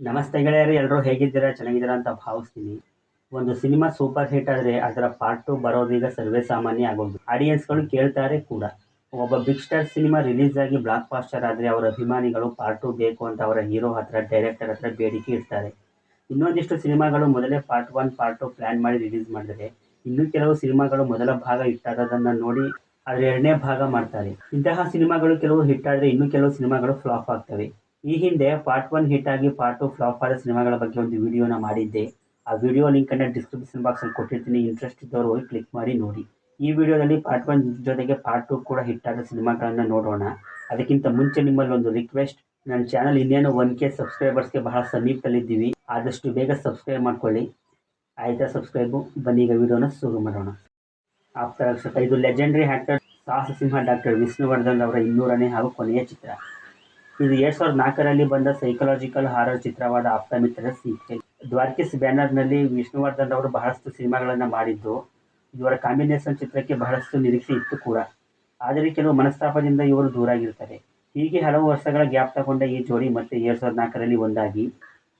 ನಮಸ್ತೆ ಗೆಳೆಯರು ಎಲ್ಲರೂ ಹೇಗಿದ್ದೀರಾ? ಚೆನ್ನಾಗಿದ್ದೀರಾ ಅಂತ ಭಾವಿಸ್ತೀನಿ. ಒಂದು ಸಿನಿಮಾ ಸೂಪರ್ ಹಿಟ್ ಆದರೆ ಅದರ ಪಾರ್ಟ್ ಟು ಬರೋದೀಗ ಸರ್ವೇ ಸಾಮಾನ್ಯ ಆಗೋದು. ಆಡಿಯನ್ಸ್ಗಳು ಕೇಳ್ತಾರೆ ಕೂಡ. ಒಬ್ಬ ಬಿಗ್ ಸ್ಟಾರ್ ಸಿನಿಮಾ ರಿಲೀಸ್ ಆಗಿ ಬ್ಲಾಕ್ ಪಾಸ್ಟರ್ ಆದರೆ ಅವರ ಅಭಿಮಾನಿಗಳು ಪಾರ್ಟ್ ಟು ಬೇಕು ಅಂತ ಅವರ ಹೀರೋ ಹತ್ರ ಡೈರೆಕ್ಟರ್ ಹತ್ರ ಬೇಡಿಕೆ ಇಡ್ತಾರೆ. ಇನ್ನೊಂದಿಷ್ಟು ಸಿನಿಮಾಗಳು ಮೊದಲೇ part one part two plan ಮಾಡಿ ರಿಲೀಸ್ ಮಾಡಿದರೆ ಇನ್ನೂ ಕೆಲವು ಸಿನಿಮಾಗಳು ಮೊದಲ ಭಾಗ ಹಿಟ್ಟಾದದನ್ನು ನೋಡಿ ಅದರ ಎರಡನೇ ಭಾಗ ಮಾಡ್ತಾರೆ. ಇಂತಹ ಸಿನಿಮಾಗಳು ಕೆಲವು ಹಿಟ್ ಆದರೆ ಇನ್ನೂ ಕೆಲವು ಸಿನಿಮಾಗಳು ಫ್ಲಾಪ್ ಆಗ್ತವೆ. ಈ ಹಿಂದೆ ಪಾರ್ಟ್ ಒನ್ ಹಿಟ್ ಆಗಿ ಪಾರ್ಟ್ ಟು ಫ್ಲಾಪ್ ಆದ ಸಿನಿಮಾಗಳ ಬಗ್ಗೆ ಒಂದು ವಿಡಿಯೋನ ಮಾಡಿದ್ದೆ. ಆ ವಿಡಿಯೋ ಲಿಂಕ್ ಲಿಂಕನ್ನು ಡಿಸ್ಕ್ರಿಪ್ಷನ್ ಬಾಕ್ಸಲ್ಲಿ ಕೊಟ್ಟಿರ್ತೀನಿ. ಇಂಟ್ರೆಸ್ಟ್ ಇದ್ದವರು ಹೋಗಿ ಕ್ಲಿಕ್ ಮಾಡಿ ನೋಡಿ. ಈ ವಿಡಿಯೋದಲ್ಲಿ ಪಾರ್ಟ್ ಒನ್ ಜೊತೆಗೆ ಪಾರ್ಟ್ ಟು ಕೂಡ ಹಿಟ್ ಆದ ಸಿನಿಮಾಗಳನ್ನು ನೋಡೋಣ. ಅದಕ್ಕಿಂತ ಮುಂಚೆ ನಿಮ್ಮಲ್ಲಿ ಒಂದು ರಿಕ್ವೆಸ್ಟ್ ನನ್ನ ಚಾನಲ್ ಇನ್ನೇನು ಒನ್ ಕೆ ಸಬ್ಸ್ಕ್ರೈಬರ್ಸ್ಗೆ ಬಹಳ ಸಮೀಪದಲ್ಲಿದ್ದೀವಿ, ಆದಷ್ಟು ಬೇಗ ಸಬ್ಸ್ಕ್ರೈಬ್ ಮಾಡ್ಕೊಳ್ಳಿ. ಆಯಿತಾ ಸಬ್ಸ್ಕ್ರೈಬು ಬನ್ನಿ, ಈಗ ವಿಡಿಯೋನ ಶುರು ಮಾಡೋಣ. ಆಪ್ತರಕ್ಷಕ ಇದು ಲೆಜೆಂಡ್ರಿ ಆ್ಯಕ್ಟರ್ ಸಾಹಸ ಸಿಂಹ ಡಾಕ್ಟರ್ ವಿಷ್ಣುವರ್ಧನ್ ಅವರ ಇನ್ನೂರನೇ ಹಾಗೂ ಕೊನೆಯ ಚಿತ್ರ. ಇದು ಎರಡ್ ಸಾವಿರದ ನಾಲ್ಕರಲ್ಲಿ ಬಂದ ಸೈಕಲಾಜಿಕಲ್ ಹಾರರ್ ಚಿತ್ರವಾದ ಆಪ್ತಮಿತ್ರರ ಸೀಕ್ವೆಲ್ ದ್ವಾರಕಿಸ್ ಬ್ಯಾನರ್ನಲ್ಲಿ ವಿಷ್ಣುವರ್ಧನ್ ಅವರು ಬಹಳಷ್ಟು ಸಿನಿಮಾಗಳನ್ನು ಮಾಡಿದ್ದು, ಇವರ ಕಾಂಬಿನೇಷನ್ ಚಿತ್ರಕ್ಕೆ ಬಹಳಷ್ಟು ನಿರೀಕ್ಷೆ ಇತ್ತು ಕೂಡ. ಆದರೆ ಕೆಲವು ಮನಸ್ತಾಪದಿಂದ ಇವರು ದೂರಾಗಿರ್ತಾರೆ. ಹೀಗೆ ಹಲವು ವರ್ಷಗಳ ಗ್ಯಾಪ್ ತಗೊಂಡ ಈ ಜೋಡಿ ಮತ್ತೆ ಎರಡ್ ಸಾವಿರದ ನಾಲ್ಕರಲ್ಲಿ ಒಂದಾಗಿ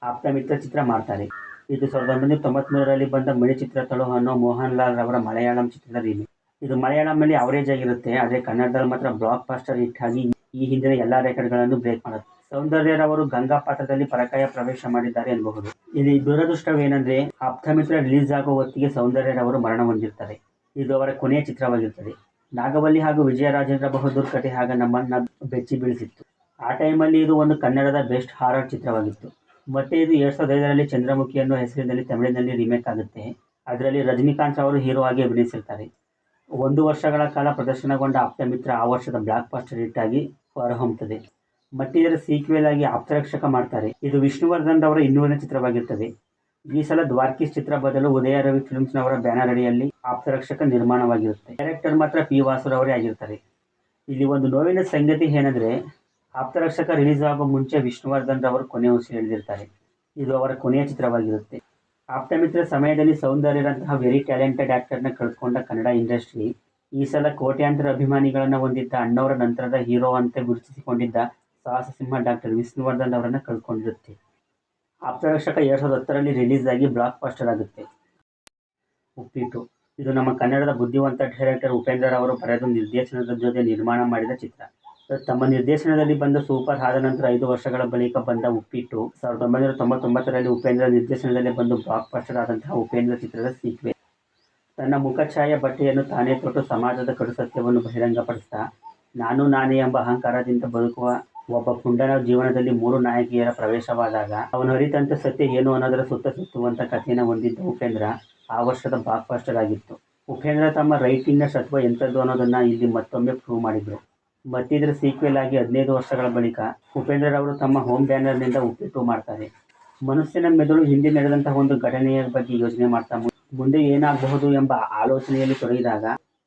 ಆಪ್ತಮಿತ್ರ ಚಿತ್ರ ಮಾಡ್ತಾರೆ. ಇದು ಸಾವಿರದ ಒಂಬೈನೂರ ತೊಂಬತ್ಮೂರರಲ್ಲಿ ಬಂದ ಮಣಿ ಚಿತ್ರ ತಳು ಅನ್ನೋ ಮೋಹನ್ ಲಾಲ್ ರವರ ಮಲಯಾಳಂ ಚಿತ್ರದ ರೀಮೇಕ್ ಇದು ಮಲಯಾಳಂನಲ್ಲಿ ಅವರೇಜ್ ಆಗಿರುತ್ತೆ, ಆದರೆ ಕನ್ನಡದಲ್ಲಿ ಮಾತ್ರ ಬ್ಲಾಕ್ ಬಾಸ್ಟರ್ ಹಿಟ್ ಆಗಿ ಈ ಹಿಂದಿನ ಎಲ್ಲಾ ರೆಕಾರ್ಡ್ಗಳನ್ನು ಬ್ರೇಕ್ ಮಾಡುತ್ತೆ ಸೌಂದರ್ಯರವರು ಗಂಗಾ ಪಾತ್ರದಲ್ಲಿ ಪರಕಾಯ ಪ್ರವೇಶ ಮಾಡಿದ್ದಾರೆ ಎನ್ನಬಹುದು ಇಲ್ಲಿ ದುರದೃಷ್ಟವೇನೆಂದ್ರೆ ಆಪ್ತಮಿತ್ರ ರಿಲೀಸ್ ಆಗುವ ಹೊತ್ತಿಗೆ ಸೌಂದರ್ಯರವರು ಮರಣ ಹೊಂದಿರ್ತಾರೆ. ಇದು ಅವರ ಕೊನೆಯ ಚಿತ್ರವಾಗಿರ್ತದೆ. ನಾಗವಲ್ಲಿ ಹಾಗೂ ವಿಜಯರಾಜೇಂದ್ರ ಬಹದ್ದೂರ್ ಕಥೆ ಆಗ ನಮ್ಮನ್ನ ಬೆಚ್ಚಿ ಬೀಳಿಸಿತ್ತು. ಆ ಟೈಮಲ್ಲಿ ಇದು ಒಂದು ಕನ್ನಡದ ಬೆಸ್ಟ್ ಹಾರರ್ ಚಿತ್ರವಾಗಿತ್ತು. ಮತ್ತೆ ಇದು ಎರಡ್ ಸಾವಿರದ ಐದರಲ್ಲಿ ಚಂದ್ರಮುಖಿ ಅನ್ನೋ ಹೆಸರಿನಲ್ಲಿ ತಮಿಳಿನಲ್ಲಿ ರೀಮೇಕ್ ಆಗುತ್ತೆ. ಅದರಲ್ಲಿ ರಜನಿಕಾಂತ್ ಅವರು ಹೀರೋ ಆಗಿ ಅಭಿನಯಿಸಿರ್ತಾರೆ. ಒಂದು ವರ್ಷಗಳ ಕಾಲ ಪ್ರದರ್ಶನಗೊಂಡ ಆಪ್ತಮಿತ್ರ ಆ ವರ್ಷದ ಬ್ಲಾಕ್ ಬಾಸ್ಟರ್ ಹಿಟ್ ಆಗಿ ಹೊರಹೊಮ್ಮುತ್ತದೆ ಮತ್ತಿದರ ಸೀಕ್ವೆಲ್ ಆಗಿ ಆಪ್ತರಕ್ಷಕ ಮಾಡ್ತಾರೆ. ಇದು ವಿಷ್ಣುವರ್ಧನ್ ರವರ ಇನ್ನೂರನೇ ಚಿತ್ರವಾಗಿರ್ತದೆ. ಈ ಸಲ ದ್ವಾರ್ಕಿಸ್ ಚಿತ್ರ ಬದಲು ಉದಯ ರವಿ ಫಿಲ್ಮ್ಸ್ನವರ ಬ್ಯಾನರ್ ಅಡಿಯಲ್ಲಿ ಆಪ್ತರಕ್ಷಕ ನಿರ್ಮಾಣವಾಗಿರುತ್ತೆ. ಡೈರೆಕ್ಟರ್ ಮಾತ್ರ ಪಿ ವಾಸುರವರೇ ಆಗಿರ್ತಾರೆ. ಇಲ್ಲಿ ಒಂದು ನೋವಿನ ಸಂಗತಿ ಏನಂದ್ರೆ ಆಪ್ತರಕ್ಷಕ ರಿಲೀಸ್ ಆಗುವ ಮುಂಚೆ ವಿಷ್ಣುವರ್ಧನ್ ರವರು ಕೊನೆ ಎಳೆದಿರ್ತಾರೆ. ಇದು ಅವರ ಕೊನೆಯ ಚಿತ್ರವಾಗಿರುತ್ತೆ. ಆಪ್ತಮಿತ್ರ ಸಮಯದಲ್ಲಿ ಸೌಂದರ್ಯರಂತಹ ವೆರಿ ಟ್ಯಾಲೆಂಟೆಡ್ ಆ್ಯಕ್ಟರ್ನ ಕಳ್ಕೊಂಡ ಕನ್ನಡ ಇಂಡಸ್ಟ್ರಿ ಈ ಸಲ ಕೋಟ್ಯಾಂತರ ಅಭಿಮಾನಿಗಳನ್ನು ಹೊಂದಿದ್ದ ಅಣ್ಣವರ ನಂತರದ ಹೀರೋ ಅಂತ ಗುರುತಿಸಿಕೊಂಡಿದ್ದ ಸಾಹಸ ಸಿಂಹ ಡಾಕ್ಟರ್ ವಿಷ್ಣುವರ್ಧನ್ ಅವರನ್ನು ಕಳ್ಕೊಂಡಿರುತ್ತೆ. ಆಪ್ತರಕ್ಷಕ ಎರಡು ಸಾವಿರದ ಹತ್ತರಲ್ಲಿ ರಿಲೀಸ್ ಆಗಿ ಬ್ಲಾಕ್ ಪಾಸ್ಟರ್ ಆಗುತ್ತೆ. ಉಪ್ಪಿಟ್ಟು. ಇದು ನಮ್ಮ ಕನ್ನಡದ ಬುದ್ಧಿವಂತ ಡೈರೆಕ್ಟರ್ ಉಪೇಂದ್ರ ಅವರು ಬರೆದು ನಿರ್ದೇಶನದ ಜೊತೆ ನಿರ್ಮಾಣ ಮಾಡಿದ ಚಿತ್ರ. ತಮ್ಮ ನಿರ್ದೇಶನದಲ್ಲಿ ಬಂದ ಸೂಪರ್ ಆದ ನಂತರ ಐದು ವರ್ಷಗಳ ಬಳಿಕ ಬಂದ ಉಪ್ಪಿಟ್ಟು. ಸಾವಿರದ ಒಂಬೈನೂರ ತೊಂಬತ್ತೊಂಬತ್ತರಲ್ಲಿ ಉಪೇಂದ್ರ ನಿರ್ದೇಶನದಲ್ಲಿ ಬಂದು ಬ್ಲಾಕ್ ಪಾಸ್ಟರ್ ಆದಂತಹ ಉಪೇಂದ್ರ ಚಿತ್ರದ ಸೀಕ್ವೆ. ತನ್ನ ಮುಖಛಾಯ ಬಟ್ಟೆಯನ್ನು ತಾನೇ ತೊಟ್ಟು ಸಮಾಜದ ಕಡು ಸತ್ಯವನ್ನು ಬಹಿರಂಗಪಡಿಸ್ತಾ, ನಾನು ನಾನೇ ಎಂಬ ಅಹಂಕಾರದಿಂದ ಬದುಕುವ ಒಬ್ಬ ಪುಂಡನ ಜೀವನದಲ್ಲಿ ಮೂರು ನಾಯಕಿಯರ ಪ್ರವೇಶವಾದಾಗ, ಅವನು ಅರಿತಂತೆ ಸತ್ಯ ಏನು ಅನ್ನೋದರ ಸುತ್ತ ಸುತ್ತುವಂಥ ಕಥೆಯನ್ನು ಹೊಂದಿದ್ದ ಉಪೇಂದ್ರ ಆ ವರ್ಷದ ಬ್ಲಾಕ್ ಪಾಸ್ಟರ್ ಆಗಿತ್ತು. ಉಪೇಂದ್ರ ತಮ್ಮ ರೈಟಿಂಗ್ನ ಸತ್ವ ಎಂಥದ್ದು ಅನ್ನೋದನ್ನು ಇಲ್ಲಿ ಮತ್ತೊಮ್ಮೆ ಪ್ರೂವ್ ಮಾಡಿದರು. ಮತ್ತಿದರ ಸೀಕ್ವೆಲ್ ಆಗಿ ಹದಿನೈದು ವರ್ಷಗಳ ಬಳಿಕ ಉಪೇಂದ್ರ ಅವರು ತಮ್ಮ ಹೋಮ್ ಬ್ಯಾನರ್ನಿಂದ ಉಪ್ಪಿಟ್ಟು ಮಾಡ್ತಾರೆ. ಮನುಷ್ಯನ ಮೆದುಳು ಹಿಂದೆ ನಡೆದಂತಹ ಒಂದು ಘಟನೆಯ ಬಗ್ಗೆ ಯೋಚನೆ ಮಾಡ್ತಾ ಮುಂದೆ ಏನಾಗಬಹುದು ಎಂಬ ಆಲೋಚನೆಯಲ್ಲಿ ತೊಡಗಿದಾಗ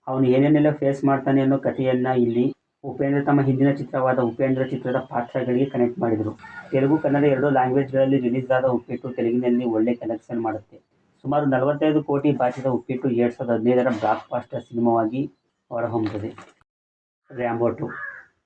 ಅವನು ಏನೇನೆಲ್ಲ ಫೇಸ್ ಮಾಡ್ತಾನೆ ಅನ್ನೋ ಕಥೆಯನ್ನ ಇಲ್ಲಿ ಉಪೇಂದ್ರ ತಮ್ಮ ಹಿಂದಿನ ಚಿತ್ರವಾದ ಉಪೇಂದ್ರ ಚಿತ್ರದ ಪಾತ್ರಗಳಿಗೆ ಕನೆಕ್ಟ್ ಮಾಡಿದರು. ತೆಲುಗು, ಕನ್ನಡ ಎರಡು ಲ್ಯಾಂಗ್ವೇಜ್ಗಳಲ್ಲಿ ರಿಲೀಸ್ ಆದ ಉಪ್ಪಿಟ್ಟು ತೆಲುಗಿನಲ್ಲಿ ಒಳ್ಳೆ ಕಲೆಕ್ಷನ್ ಮಾಡುತ್ತೆ. ಸುಮಾರು ನಲವತ್ತೈದು ಕೋಟಿ ಬಾಚಿದ ಉಪ್ಪಿಟ್ಟು ಎರಡು ಸಾವಿರದ ಹದಿನೈದರ ಬ್ಲಾಕ್ ಬಾಸ್ಟರ್ ಸಿನಿಮಾವಾಗಿ ಹೊರಹೊಮ್ಮುತ್ತದೆ. Rambo two.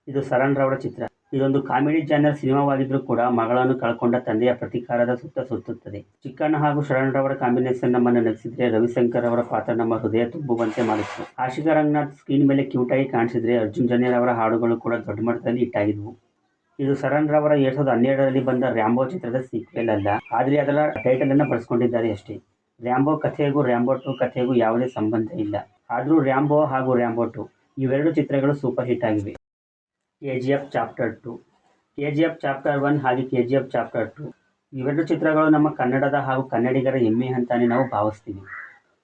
ಇದು ಸರಣ್ ರವರ ಚಿತ್ರ. ಇದೊಂದು ಕಾಮಿಡಿ ಜಾನರ್ ಸಿನಿಮಾವಾಗಿದ್ದರೂ ಕೂಡ ಮಗಳನ್ನು ಕಳ್ಕೊಂಡ ತಂದೆಯ ಪ್ರತೀಕಾರದ ಸುತ್ತ ಸುತ್ತುತ್ತದೆ. ಚಿಕ್ಕಣ್ಣ ಹಾಗೂ ಶರಣ್ ರವರ ಕಾಂಬಿನೇಷನ್ ನಮ್ಮನ್ನು ನಗಿಸಿದ್ರೆ ರವಿಶಂಕರ್ ಅವರ ಪಾತ್ರ ನಮ್ಮ ಹೃದಯ ತುಂಬುವಂತೆ ಮಾಡಿತ್ತು. ಆಶಿಕಾ ರಂಗನಾಥ್ ಸ್ಕ್ರೀನ್ ಮೇಲೆ ಕ್ಯೂಟಾಗಿ ಕಾಣಿಸಿದ್ರೆ ಅರ್ಜುನ್ ಜನ್ಯರವರ ಹಾಡುಗಳು ಕೂಡ ದೊಡ್ಡ ಮಟ್ಟದಲ್ಲಿ ಇಟ್ಟಾಗಿದ್ವು ಇದು ಸರಣ್ ರವರ ಎರಡ್ ಸಾವಿರದ ಹನ್ನೆರಡರಲ್ಲಿ ಬಂದ ರ್ಯಾಂಬೋ ಚಿತ್ರದ ಸೀಕ್ವೆಲ್ ಅಲ್ಲ. ಆದರೆ ಅದರ ಟೈಟಲ್ ಅನ್ನು ಬಳಸ್ಕೊಂಡಿದ್ದಾರೆ ಅಷ್ಟೇ. ರ್ಯಾಂಬೋ ಕಥೆಗೂ ರ್ಯಾಂಬೋ ಟು ಕಥೆಗೂ ಯಾವುದೇ ಸಂಬಂಧ ಇಲ್ಲ. ಆದರೂ ರ್ಯಾಂಬೋ ಹಾಗೂ ರ್ಯಾಂಬೋ ಟು. ಇವೆರಡು ಚಿತ್ರಗಳು ಸೂಪರ್ ಹಿಟ್ ಆಗಿವೆ. K G F chapter two K G F chapter one ಹಾಗೆ K G F chapter two ಇವೆರಡು ಚಿತ್ರಗಳು ನಮ್ಮ ಕನ್ನಡದ ಹಾಗೂ ಕನ್ನಡಿಗರ ಹೆಮ್ಮೆ ಅಂತಾನೆ ನಾವು ಭಾವಿಸ್ತೀವಿ.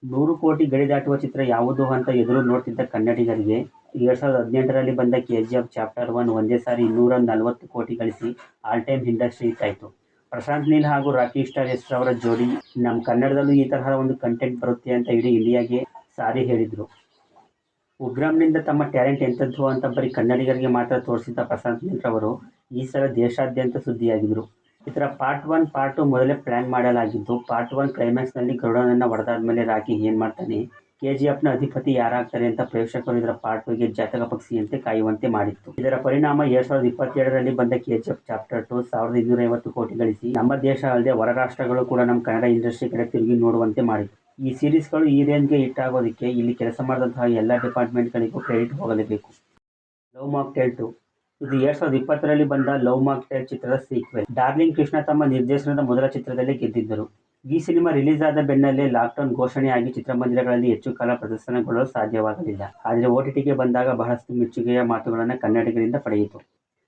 ನೂರು ಕೋಟಿ ಗಡಿ ದಾಟುವ ಚಿತ್ರ ಯಾವುದು ಅಂತ ಎದುರು ನೋಡ್ತಿದ್ದ ಕನ್ನಡಿಗರಿಗೆ ಎರಡು ಸಾವಿರದ ಹದಿನೆಂಟರಲ್ಲಿ ಬಂದ K G F chapter one ಒಂದೇ ಸಾರಿ ಇನ್ನೂರ ನಲವತ್ತು ಕೋಟಿ ಗಳಿಸಿ ಆಲ್ ಟೈಮ್ ಇಂಡಸ್ಟ್ರಿ ಹಿಟ್ ಆಯಿತು. ಪ್ರಶಾಂತ್ ನೀಲ್ ಹಾಗೂ ರಾಕಿ ಸ್ಟಾರ್ ಎಸ್ ಅವರ ಜೋಡಿ ನಮ್ಮ ಕನ್ನಡದಲ್ಲೂ ಈ ತರಹದ ಒಂದು ಕಂಟೆಂಟ್ ಬರುತ್ತೆ ಅಂತ ಇಡೀ ಇಂಡಿಯಾಗೆ ಸಾರಿ ಹೇಳಿದರು. ಉಗ್ರಂನಿಂದ ತಮ್ಮ ಟ್ಯಾಲೆಂಟ್ ಎಂಥದ್ದು ಅಂತ ಬರೀ ಕನ್ನಡಿಗರಿಗೆ ಮಾತ್ರ ತೋರಿಸಿದ್ದ ಪ್ರಶಾಂತ್ ಅವರು, ಈ ಸಲ ದೇಶಾದ್ಯಂತ ಸುದ್ದಿಯಾಗಿದ್ದರು ಇದರ ಪಾರ್ಟ್ ಒನ್, ಪಾರ್ಟ್ ಟು ಮೊದಲೇ ಪ್ಲ್ಯಾನ್ ಮಾಡಲಾಗಿದ್ದು, ಪಾರ್ಟ್ ಒನ್ ಕ್ಲೈಮ್ಯಾಕ್ಸ್ನಲ್ಲಿ ಗರುಡನನ್ನು ಹೊಡೆದಾದ ಮೇಲೆ ರಾಕಿ ಏನು ಮಾಡ್ತಾನೆ? ಕೆ ಜಿ ಎಫ್ನ ಅಧಿಪತಿ ಯಾರಾಗ್ತಾರೆ ಅಂತ ಪ್ರೇಕ್ಷಕರು ಇದರ ಪಾರ್ಟ್ ಟೂಗೆ ಜಾತಕ ಪಕ್ಷಿಯಂತೆ ಕಾಯುವಂತೆ ಮಾಡಿತ್ತು. ಇದರ ಪರಿಣಾಮ ಎರಡ್ ಸಾವಿರದ ಇಪ್ಪತ್ತೆರಡರಲ್ಲಿ ಬಂದ K G F chapter two ಸಾವಿರದ ಇನ್ನೂರ ಐವತ್ತು ಕೋಟಿ ಗಳಿಸಿ, ನಮ್ಮ ದೇಶ ಅಲ್ಲದೆ ಹೊರ ರಾಷ್ಟ್ರಗಳು ಕೂಡ ನಮ್ಮ ಕನ್ನಡ ಇಂಡಸ್ಟ್ರಿ ಕಡೆ ತಿರುಗಿ ನೋಡುವಂತೆ ಮಾಡಿತು ಈ ಸೀರೀಸ್ಗಳು ಈ ರೇಂಜ್ಗೆ ಹಿಟ್ ಆಗೋದಕ್ಕೆ ಇಲ್ಲಿ ಕೆಲಸ ಮಾಡಿದಂತಹ ಎಲ್ಲ ಡಿಪಾರ್ಟ್ಮೆಂಟ್ಗಳಿಗೂ ಕ್ರೆಡಿಟ್ ಹೋಗಲೇಬೇಕು. ಲವ್ ಮಾಕ್ ಟೆಲ್ ಟು ಇದು ಎರಡ್ ಸಾವಿರದ ಇಪ್ಪತ್ತರಲ್ಲಿ ಬಂದ ಲವ್ ಮಾಕ್ ಟೆಲ್ ಚಿತ್ರದ ಸೀಕ್ವೆಲ್ ಡಾರ್ಲಿಂಗ್ ಕೃಷ್ಣ ತಮ್ಮ ನಿರ್ದೇಶನದ ಮೊದಲ ಚಿತ್ರದಲ್ಲಿ ಗೆದ್ದಿದ್ದರು. ಈ ಸಿನಿಮಾ ರಿಲೀಸ್ ಆದ ಬೆನ್ನಲ್ಲೇ ಲಾಕ್ಡೌನ್ ಘೋಷಣೆಯಾಗಿ ಚಿತ್ರಮಂದಿರಗಳಲ್ಲಿ ಹೆಚ್ಚು ಕಾಲ ಪ್ರದರ್ಶನಗೊಳ್ಳಲು ಸಾಧ್ಯವಾಗಲಿಲ್ಲ. ಆದರೆ ಓಟಿಟಿಗೆ ಬಂದಾಗ ಬಹಳಷ್ಟು ಮೆಚ್ಚುಗೆಯ ಮಾತುಗಳನ್ನು ಕನ್ನಡಿಗರಿಂದ ಪಡೆಯಿತು.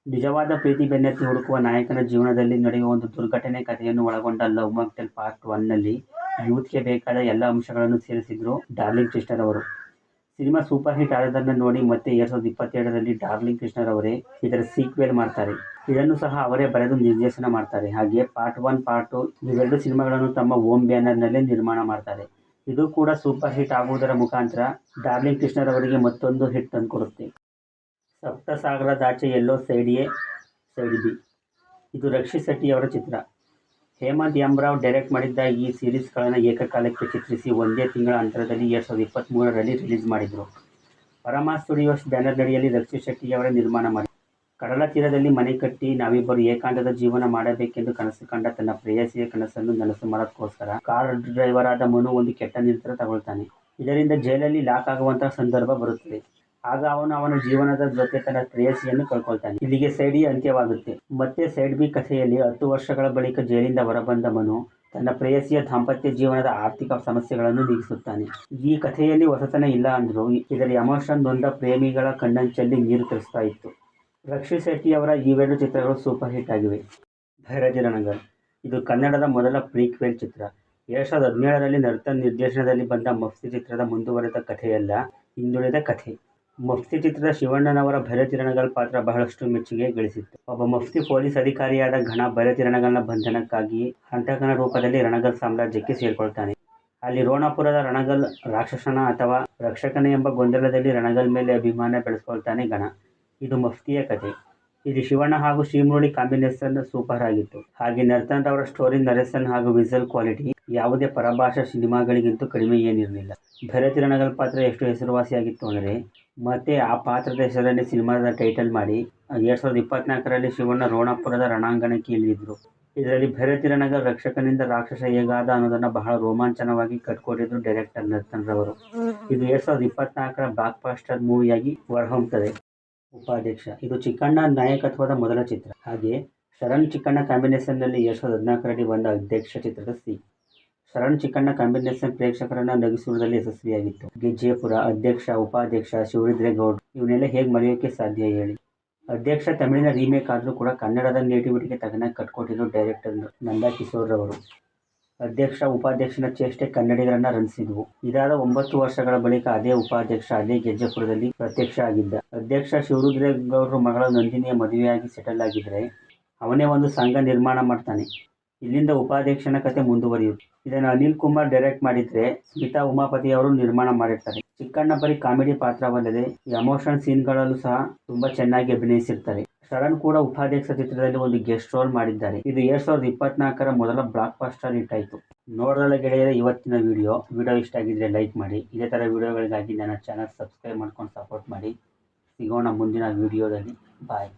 ನಿಜವಾದ ಪ್ರೀತಿ ಬೆನ್ನತ್ತಿ ಹುಡುಕುವ ನಾಯಕನ ಜೀವನದಲ್ಲಿ ನಡೆಯುವ ಒಂದು ದುರ್ಘಟನೆ ಕಥೆಯನ್ನು ಒಳಗೊಂಡ ಲವ್ ಮಾಕ್ಟೆಲ್ ಪಾರ್ಟ್ ಒನ್ನಲ್ಲಿ ಯೂತ್ಗೆ ಬೇಕಾದ ಎಲ್ಲ ಅಂಶಗಳನ್ನು ಸೇರಿಸಿದ್ರು ಡಾರ್ಲಿಂಗ್ ಕೃಷ್ಣರವರು ಸಿನಿಮಾ ಸೂಪರ್ ಹಿಟ್ ಆದದನ್ನು ನೋಡಿ ಮತ್ತೆ ಎರಡ್ ಸಾವಿರದ ಇಪ್ಪತ್ತೆರಡರಲ್ಲಿ ಡಾರ್ಲಿಂಗ್ ಕೃಷ್ಣರವರೇ ಇದರ ಸೀಕ್ವೆಲ್ ಮಾಡ್ತಾರೆ. ಇದನ್ನು ಸಹ ಅವರೇ ಬರೆದು ನಿರ್ದೇಶನ ಮಾಡ್ತಾರೆ. ಹಾಗೆ ಪಾರ್ಟ್ ಒನ್, ಪಾರ್ಟ್ ಟು ಇವೆರಡು ಸಿನಿಮಾಗಳನ್ನು ತಮ್ಮ ಓಮ್ ಬ್ಯಾನರ್ನಲ್ಲೇ ನಿರ್ಮಾಣ ಮಾಡ್ತಾರೆ. ಇದು ಕೂಡ ಸೂಪರ್ ಹಿಟ್ ಆಗುವುದರ ಮುಖಾಂತರ ಡಾರ್ಲಿಂಗ್ ಕೃಷ್ಣರವರಿಗೆ ಮತ್ತೊಂದು hit ತಂದುಕೊಡುತ್ತೆ Sapta Sagaradaache Ello side A side B. ಇದು ರಕ್ಷಿತ್ ಶೆಟ್ಟಿಯವರ ಚಿತ್ರ. ಹೇಮಂತ್ ಎಂ ಡೈರೆಕ್ಟ್ ಮಾಡಿದ್ದ ಈ ಸೀರೀಸ್ಗಳನ್ನು ಏಕಕಾಲಕ್ಕೆ ಚಿತ್ರಿಸಿ ಒಂದೇ ತಿಂಗಳ ಅಂತರದಲ್ಲಿ ಎರಡು ಸಾವಿರದ ಇಪ್ಪತ್ತ್ಮೂರರಲ್ಲಿ ರಿಲೀಸ್ ಮಾಡಿದರು. ಪರಮಾ ಸ್ಟುಡಿಯೋಸ್ ಬ್ಯಾನರ್ನಡಿಯಲ್ಲಿ ರಕ್ಷಿತ್ ಶೆಟ್ಟಿಯವರ ನಿರ್ಮಾಣ ಮಾಡಿ. ಕಡಲ ತೀರದಲ್ಲಿ ಮನೆ ಕಟ್ಟಿ ನಾವಿಬ್ಬರು ಏಕಾಂತದ ಜೀವನ ಮಾಡಬೇಕೆಂದು ಕನಸು ಕಂಡ ತನ್ನ ಪ್ರೇಯಸಿಯ ಕನಸನ್ನು ನನಸು ಮಾಡೋದಕ್ಕೋಸ್ಕರ ಕಾರ್ ಡ್ರೈವರ್ ಆದ ಮನು ಒಂದು ಕೆಟ್ಟ ನಿರ್ಧಾರ ತಗೊಳ್ತಾನೆ. ಇದರಿಂದ ಜೈಲಲ್ಲಿ ಲಾಕ್ ಆಗುವಂತಹ ಸಂದರ್ಭ ಬರುತ್ತದೆ. ಆಗ ಅವನು ಅವನ ಜೀವನದ ಜೊತೆ ತನ್ನ ಪ್ರೇಯಸಿಯನ್ನು ಕಳ್ಕೊಳ್ತಾನೆ. ಇಲ್ಲಿಗೆ ಸೈಡ್ ಅಂತ್ಯವಾಗುತ್ತೆ. ಮತ್ತೆ ಸೈಡ್ ಬಿ ಕಥೆಯಲ್ಲಿ ಹತ್ತು ವರ್ಷಗಳ ಬಳಿಕ ಜೈಲಿಂದ ಹೊರಬಂದ ಮನು ತನ್ನ ಪ್ರೇಯಸಿಯ ದಾಂಪತ್ಯ ಜೀವನದ ಆರ್ಥಿಕ ಸಮಸ್ಯೆಗಳನ್ನು ನೀಗಿಸುತ್ತಾನೆ. ಈ ಕಥೆಯಲ್ಲಿ ಹೊಸತನ ಇಲ್ಲ ಅಂದ್ರೂ ಇದರ ಎಮೋಷನ್ ನೊಂದ ಪ್ರೇಮಿಗಳ ಕಣ್ಣಂಚಲ್ಲಿ ನೀರು ತರಿಸ್ತಾ ಇತ್ತು. ರಕ್ಷಿತ್ ಶೆಟ್ಟಿಯವರ ಇವೆರಡು ಚಿತ್ರಗಳು ಸೂಪರ್ ಹಿಟ್ ಆಗಿವೆ. ಭೈರಜಿರಣಗರ್ ಇದು ಕನ್ನಡದ ಮೊದಲ ಪ್ರೀಕ್ವೆಲ್ ಚಿತ್ರ. ಎರಡು ಸಾವಿರದ ಹದಿನೇಳರಲ್ಲಿ ನರ್ತನ್ ನಿರ್ದೇಶನದಲ್ಲಿ ಬಂದ ಮಫ್ತಿ ಚಿತ್ರದ ಮುಂದುವರೆದ ಕಥೆಯಲ್ಲ, ಹಿಂದುಳಿದ ಕಥೆ. ಮಫ್ತಿ ಚಿತ್ರದ ಶಿವಣ್ಣನವರ ಭೈರತಿರಣಗಲ್ ಪಾತ್ರ ಬಹಳಷ್ಟು ಮೆಚ್ಚುಗೆ ಗಳಿಸಿತ್ತು. ಒಬ್ಬ ಮಫ್ತಿ ಪೊಲೀಸ್ ಅಧಿಕಾರಿಯಾದ ಘನ ಭೈರತಿರಣಗಲ್ನ ಬಂಧನಕ್ಕಾಗಿ ಹಂತಕನ ರೂಪದಲ್ಲಿ ರಣಗಲ್ ಸಾಮ್ರಾಜ್ಯಕ್ಕೆ ಸೇರ್ಕೊಳ್ತಾನೆ. ಅಲ್ಲಿ ರೋಣಾಪುರದ ರಣಗಲ್ ರಾಕ್ಷಸನ ಅಥವಾ ರಕ್ಷಕನ ಎಂಬ ಗೊಂದಲದಲ್ಲಿ ರಣಗಲ್ ಮೇಲೆ ಅಭಿಮಾನ ಬೆಳೆಸ್ಕೊಳ್ತಾನೆ ಗಣ ಇದು ಮಫ್ತಿಯ ಕಥೆ ಇಲ್ಲಿ ಶಿವಣ್ಣ ಹಾಗೂ ಶ್ರೀಮುರುಳಿ ಕಾಂಬಿನೇಷನ್ ಸೂಪರ್ ಆಗಿತ್ತು. ಹಾಗೆ ನರ್ತನ್ ಅವರ ಸ್ಟೋರಿ ನರೇಸನ್ ಹಾಗೂ ವಿಜುವಲ್ ಕ್ವಾಲಿಟಿ ಯಾವುದೇ ಪರಭಾಷಾ ಸಿನಿಮಾಗಳಿಗಿಂತೂ ಕಡಿಮೆ ಏನಿರಲಿಲ್ಲ. ಭರತಿರಣಗಲ್ ಪಾತ್ರ ಎಷ್ಟು ಹೆಸರುವಾಸಿಯಾಗಿತ್ತು ಅಂದರೆ ಮತ್ತೆ ಆ ಪಾತ್ರದ ಹೆಸರಲ್ಲಿ ಸಿನಿಮಾದ ಟೈಟಲ್ ಮಾಡಿ, ಎರಡ್ ಸಾವಿರದ ಇಪ್ಪತ್ನಾಲ್ಕರಲ್ಲಿ ಶಿವಣ್ಣ ರೋಣಾಪುರದ ರಣಾಂಗಣಕ್ಕೆ ಇಳಿದಿದ್ರು. ಇದರಲ್ಲಿ ಭರತಿರಣಗಲ್ ರಕ್ಷಕನಿಂದ ರಾಕ್ಷಸ ಹೇಗಾದ ಅನ್ನೋದನ್ನ ಬಹಳ ರೋಮಾಂಚನವಾಗಿ ಕಟ್ಕೊಟ್ಟಿದ್ರು ಡೈರೆಕ್ಟರ್ ನರ್ತನ್ ರವರು. ಇದು ಎರಡ್ ಸಾವಿರದ ಇಪ್ಪತ್ನಾಲ್ಕರ ಬ್ಲಾಕ್ ಬಾಸ್ಟರ್ ಮೂವಿಯಾಗಿ ಹೊರಹೊಮ್ಮುತ್ತದೆ. ಉಪಾಧ್ಯಕ್ಷ. ಇದು ಚಿಕ್ಕಣ್ಣ ನಾಯಕತ್ವದ ಮೊದಲ ಚಿತ್ರ. ಹಾಗೆ ಶರಣ್ ಚಿಕ್ಕಣ್ಣ ಕಾಂಬಿನೇಷನ್ನಲ್ಲಿ ಎರಡು ಸಾವಿರದ ಹದಿನಾಲ್ಕರಲ್ಲಿ ಬಂದ ಅಧ್ಯಕ್ಷ ಚಿತ್ರದ ಸಿ ಶರಣ್ ಚಿಕ್ಕಣ್ಣ ಕಾಂಬಿನೇಷನ್ ಪ್ರೇಕ್ಷಕರನ್ನ ನಗಿಸುವುದರಲ್ಲಿ ಯಶಸ್ವಿಯಾಗಿತ್ತು. ಗೆಜ್ಜೆಪುರ ಅಧ್ಯಕ್ಷ, ಉಪಾಧ್ಯಕ್ಷ ಶಿವರುದ್ರೇಗೌಡ ಇವನ್ನೆಲ್ಲ ಹೇಗೆ ಮರೆಯೋಕ್ಕೆ ಸಾಧ್ಯ ಹೇಳಿ. ಅಧ್ಯಕ್ಷ ತಮಿಳಿನ ರೀಮೇಕ್ ಆದರೂ ಕೂಡ ಕನ್ನಡದ ನೇಟಿವಿಟಿಗೆ ತಗನ ಕಟ್ಕೊಟ್ಟಿದ್ರು ಡೈರೆಕ್ಟರ್ ನಂದಾ ಕಿಶೋರ್ ರವರು. ಅಧ್ಯಕ್ಷ, ಉಪಾಧ್ಯಕ್ಷನ ಚೇಷ್ಟೆ ಕನ್ನಡಿಗರನ್ನ ರಂಜಿಸಿದ್ವು. ಇದಾದ ಒಂಬತ್ತು ವರ್ಷಗಳ ಬಳಿಕ ಅದೇ ಉಪಾಧ್ಯಕ್ಷ, ಅದೇ ಗೆಜ್ಜೆಪುರದಲ್ಲಿ ಪ್ರತ್ಯಕ್ಷ ಆಗಿದ್ದ. ಅಧ್ಯಕ್ಷ ಶಿವರುದ್ರೇಗೌಡರು ಮಗಳ ನಂದಿನಿಯ ಮದುವೆಯಾಗಿ ಸೆಟಲ್ ಆಗಿದ್ರೆ ಅವನೇ ಒಂದು ಸಂಘ ನಿರ್ಮಾಣ ಮಾಡ್ತಾನೆ. ಇಲ್ಲಿಂದ ಉಪಾಧ್ಯಕ್ಷನ ಕತೆ ಮುಂದುವರಿಯುತ್ತೆ ಇದನ್ನು ಅನಿಲ್ ಕುಮಾರ್ ಡೈರೆಕ್ಟ್ ಮಾಡಿದ್ರೆ ಸ್ಮಿತಾ ಉಮಾಪತಿ ಅವರು ನಿರ್ಮಾಣ ಮಾಡಿರ್ತಾರೆ. ಚಿಕ್ಕಣ್ಣ ಬರೀ ಕಾಮಿಡಿ ಪಾತ್ರವಲ್ಲದೆ ಎಮೋಷನ್ ಸೀನ್ಗಳಲ್ಲೂ ಸಹ ತುಂಬಾ ಚೆನ್ನಾಗಿ ಅಭಿನಯಿಸಿರ್ತಾರೆ. ಶರಣ್ ಕೂಡ ಉಪಾಧ್ಯಕ್ಷ ಚಿತ್ರದಲ್ಲಿ ಒಂದು ಗೆಸ್ಟ್ ರೋಲ್ ಮಾಡಿದ್ದಾರೆ. ಇದು ಎರಡ್ ಸಾವಿರದ ಇಪ್ಪತ್ನಾಲ್ಕರ ಮೊದಲ ಬ್ಲಾಕ್ ಪಾಸ್ಟರ್ ಹಿಟ್ ಆಯಿತು. ನೋಡಲ ಗೆಳೆಯರ, ಇವತ್ತಿನ ವಿಡಿಯೋ ವಿಡಿಯೋ ಇಷ್ಟ ಆಗಿದ್ರೆ ಲೈಕ್ ಮಾಡಿ. ಇದೇ ತರ ವಿಡಿಯೋಗಳಿಗಾಗಿ ನನ್ನ ಚಾನಲ್ ಸಬ್ಸ್ಕ್ರೈಬ್ ಮಾಡ್ಕೊಂಡು ಸಪೋರ್ಟ್ ಮಾಡಿ. ಸಿಗೋಣ ಮುಂದಿನ ವಿಡಿಯೋದಲ್ಲಿ ಬಾಯ್